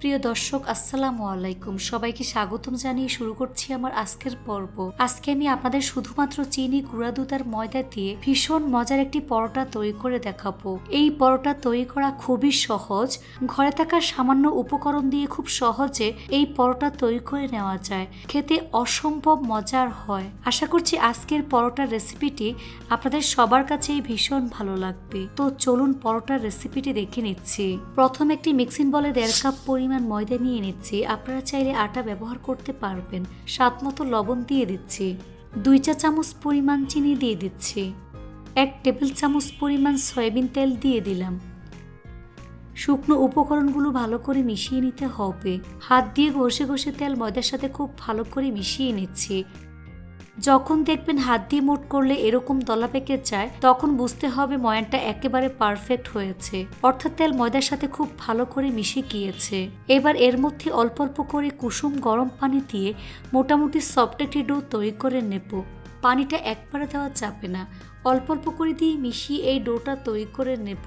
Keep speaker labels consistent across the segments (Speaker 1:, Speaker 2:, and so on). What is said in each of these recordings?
Speaker 1: প্রিয় দর্শক, আসসালামু আলাইকুম। সবাইকে স্বাগতম জানিয়ে শুরু করছি আমার আজকের পর্ব। আজকে আমি আপনাদের শুধুমাত্র চিনি গুঁড়া দুধ আর ময়দা দিয়ে ভীষণ মজার একটি পরোটা তৈরি করে দেখাবো। এই পরোটা তৈরি করা খুবই সহজ। ঘরে থাকা সামান্য উপকরণ দিয়ে খুব সহজে এই পরোটা তৈরি করে নেওয়া যায়। খেতে অসম্ভব মজার হয়। আশা করছি আজকের পরোটার রেসিপিটি আপনাদের সবার কাছেই ভীষণ ভালো লাগবে। তো চলুন পরোটার রেসিপিটি দেখে নিচ্ছি। প্রথম একটি মিক্সিং বলে দেড় কাপ পরিমাণ ময়দা নিয়ে নিচ্ছি। আপনারা চাইলে আটা ব্যবহার করতে পারবেন। স্বাদ মতো লবণ দিয়ে দিচ্ছি। দুই চা চামচ পরিমাণ চিনি দিয়ে দিচ্ছি। এক টেবিল চামচ পরিমাণ সয়াবিন তেল দিয়ে দিলাম। শুকনো উপকরণগুলো ভালো করে মিশিয়ে নিতে হবে। হাত দিয়ে ঘষে ঘষে তেল ময়দার সাথে খুব ভালো করে মিশিয়ে নিচ্ছি। যখন দেখবেন হাত দিয়ে মোট করলে এরকম দলা পেকে যায়, তখন বুঝতে হবে ময়ানটা একেবারে পারফেক্ট হয়েছে। অর্থাৎ তেল ময়দার সাথে খুব ভালো করে মিশে গিয়েছে। এবার এর মধ্যে অল্প অল্প করে কুসুম গরম পানি দিয়ে মোটামুটি সফট একটি ডো তৈরি করে নেব। পানিটা একবারে দেওয়া যাবে না। অল্প অল্প করে দিয়ে মিশিয়ে এই ডোটা তৈরি করে নেব।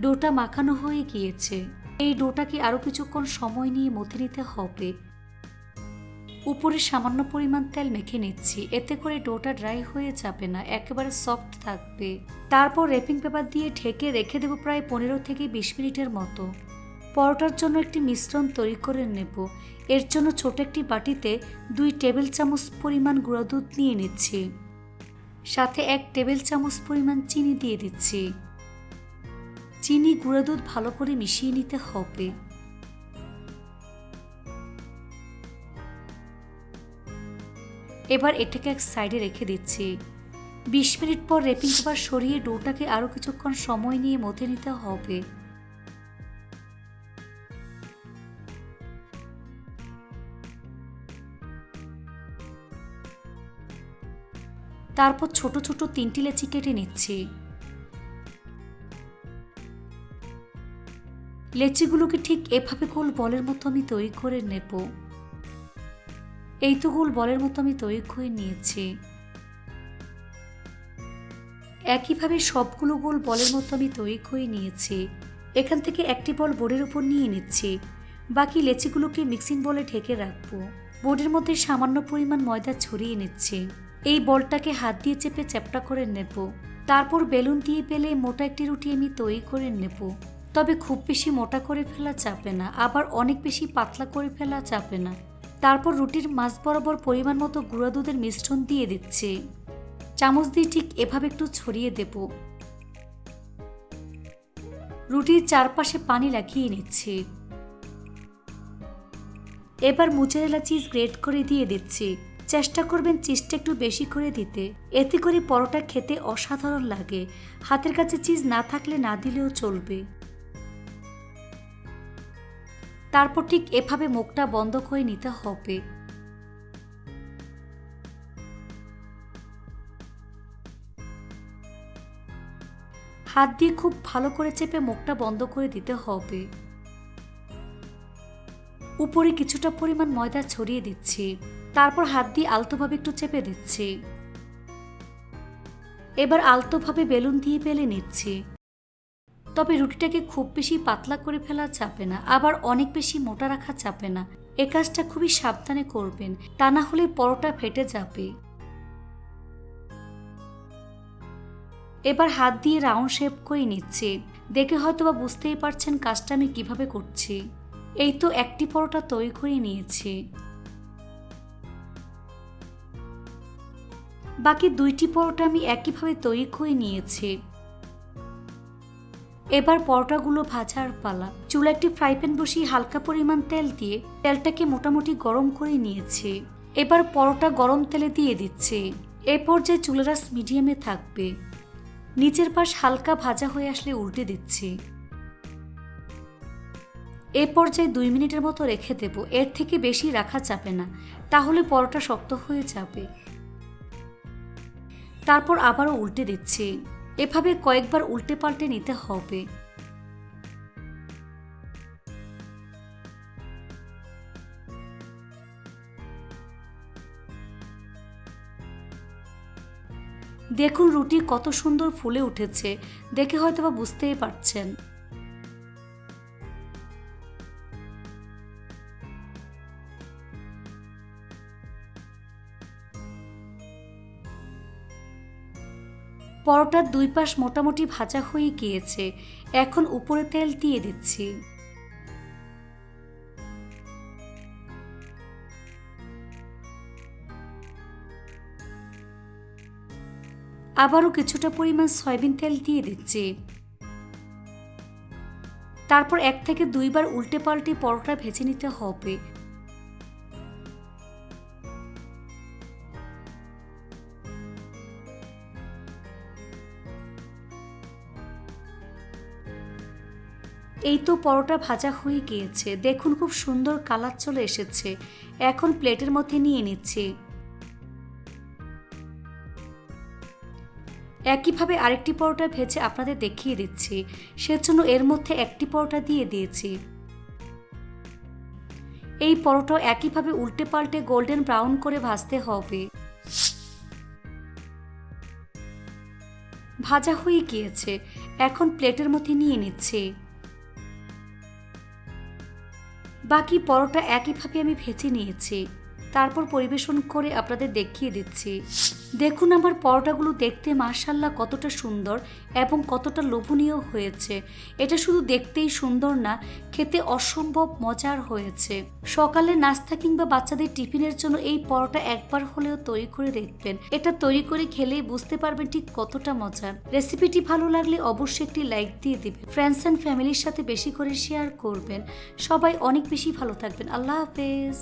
Speaker 1: ডোটা মাখানো হয়ে গিয়েছে। এই ডোটাকে আরও কিছুক্ষণ সময় নিয়ে মথে নিতে হবে? উপরে সামান্য পরিমাণ তেল মেখে নিচ্ছি। এতে করে ডোটা ড্রাই হয়ে যাবে না, একেবারে সফট থাকবে। তারপর র্যাপিং পেপার দিয়ে ঢেকে রেখে দেবো প্রায় পনেরো থেকে বিশ মিনিটের মতো। পরোটার জন্য একটি মিশ্রণ তৈরি করে নেব। এর জন্য ছোট একটি বাটিতে দুই টেবিল চামচ পরিমাণ গুঁড়া দুধ নিয়ে নিচ্ছি। সাথে এক টেবিল চামচ পরিমাণ চিনি দিয়ে দিচ্ছি। চিনি গুঁড়ো দুধ ভালো করে মিশিয়ে নিতে হবে। এবার এটাকে এক সাইডে রেখে দিচ্ছি। বিশ মিনিট পর রেপিং পেপার সরিয়ে ডোটাকে আরও কিছুক্ষণ সময় নিয়ে মথে নিতে হবে। তারপর ছোট ছোট তিনটি লেচি কেটে নিচ্ছি। লেচিগুলোকে ঠিক এভাবে গোল বলের মতো আমি তৈরি করে নেব। এই তো গোল বলের মতো আমি তৈরি করে নিয়েছি। একইভাবে সবগুলো গোল বলের মতো আমি তৈরি করে নিয়েছি। এখান থেকে একটি বল বোর্ডের উপর নিয়ে নিচ্ছি। বাকি লেচিগুলোকে মিক্সিং বলে ঢেকে রাখব। বোর্ডের মধ্যে সামান্য পরিমাণ ময়দা ছড়িয়ে নিচ্ছি। এই বলটাকে হাত দিয়ে চেপে চ্যাপটা করে নেব। তারপর বেলুন দিয়ে পেলে মোটা একটি রুটি আমি তৈরি করে নেব। তবে খুব বেশি মোটা করে ফেলা চাপে না, আবার অনেক বেশি পাতলা করে ফেলা চাপে না। তারপর রুটির মাছ বরাবর পরিমাণ মতো গুঁড়া দুধের মিশ্রণ দিয়ে দিচ্ছি। চামচ দিয়ে ঠিক এভাবে একটু ছড়িয়ে দেব। রুটির চারপাশে পানি লাগিয়ে নিচ্ছি। এবার মুচারেলা চিজ গ্রেট করে দিয়ে দিচ্ছি। চেষ্টা করবেন চিজটা একটু বেশি করে দিতে। এতে করে পরোটা খেতে অসাধারণ লাগে। হাতের কাছে চিজ না থাকলে না দিলেও চলবে। তারপর ঠিক এভাবে মুখটা বন্ধ করে নিতে হবে। হাত দিয়ে খুব ভালো করে চেপে মুখটা বন্ধ করে দিতে হবে। উপরে কিছুটা পরিমাণ ময়দা ছড়িয়ে দিচ্ছি। তারপর হাত দিয়ে আলতোভাবে একটু চেপে দিচ্ছি। এবার আলতোভাবে বেলুন দিয়ে পেলে নিচ্ছি। তবে রুটিটাকে খুব বেশি পাতলা করে ফেলা চাপে না, আবার অনেক বেশি মোটা রাখা চাপে না। এ কাজটা খুবই সাবধানে করবেন, তা না হলে পরোটা ফেটে যাবে। এবার হাত দিয়ে রাউন্ড শেপ করে নিচ্ছে। দেখে হয়তো বা বুঝতেই পারছেন কাজটা আমি কীভাবে করছি। এই তো একটি পরোটা তৈরি করে নিয়েছি। বাকি দুইটি পরোটা আমি একইভাবে তৈরি করে নিয়েছি। এবার পরোটাগুলো ভাজার পালা। চুলা একটি ফ্রাই প্যান বসিয়ে হালকা পরিমাণ তেল দিয়ে তেলটাকে মোটামুটি গরম করে নিয়েছে। এবার পরোটা গরম তেলে দিয়ে দিচ্ছে। এ পর্যায়ে চুলারাস মিডিয়ামে থাকবে। নিচের পাশ হালকা ভাজা হয়ে আসলে উল্টে দিচ্ছি। এ পর্যায়ে দুই মিনিটের মতো রেখে দেব। এর থেকে বেশি রাখা যাবে না। তাহলে পরোটা শক্ত হয়ে যাবে। তারপর আবারও উল্টে দিচ্ছি। এভাবে কয়েকবার উল্টে পাল্টে নিতে হবে। দেখুন রুটি কত সুন্দর ফুলে উঠেছে। দেখে হয়তোবা বুঝতেই পারছেন। পরোটার দুই পাশ মোটামুটি ভাজা হয়ে গিয়েছে। এখন উপরে তেল দিয়ে দিচ্ছি। আবারও কিছুটা পরিমাণ সয়াবিন তেল দিয়ে দিচ্ছি। তারপর এক থেকে দুইবার উল্টে পাল্টে পরোটা ভেজে নিতে হবে। এই তো পরোটা ভাজা হয়ে গিয়েছে। দেখুন, খুব সুন্দর কালার চলে এসেছে। এখন প্লেটের মধ্যে নিয়ে নিচ্ছি। একইভাবে আরেকটি পরোটা ভেজে আপনাদের দেখিয়ে দিচ্ছি। সেজন্য এর মধ্যে একটি পরোটা দিয়ে দিয়েছি। এই পরোটা একইভাবে উল্টে পাল্টে গোল্ডেন ব্রাউন করে ভাজতে হবে। ভাজা হয়ে গিয়েছে। এখন প্লেটের মধ্যে নিয়ে নিচ্ছি। বাকি পরোটা একইভাবে আমি ভেজে নিয়েছি। তারপর পরিবেশন করে আপনাদের দেখিয়ে দিচ্ছি। দেখুন আমার পরোটাগুলো দেখতে মার্শাল্লাহ কতটা সুন্দর এবং কতটা লোভনীয় হয়েছে। এটা শুধু দেখতেই সুন্দর না, খেতে অসম্ভব মজার হয়েছে। সকালে নাস্তা কিংবা বাচ্চাদের টিফিনের জন্য এই পরোটা একবার হলেও তৈরি করে দেখবেন। এটা তৈরি করে খেলেই বুঝতে পারবেন ঠিক কতটা মজার। রেসিপিটি ভালো লাগলে অবশ্যই একটি লাইক দিয়ে দিবেন। ফ্রেন্ডস অ্যান্ড ফ্যামিলির সাথে বেশি করে শেয়ার করবেন। সবাই অনেক বেশি ভালো থাকবেন। আল্লাহ হাফেজ।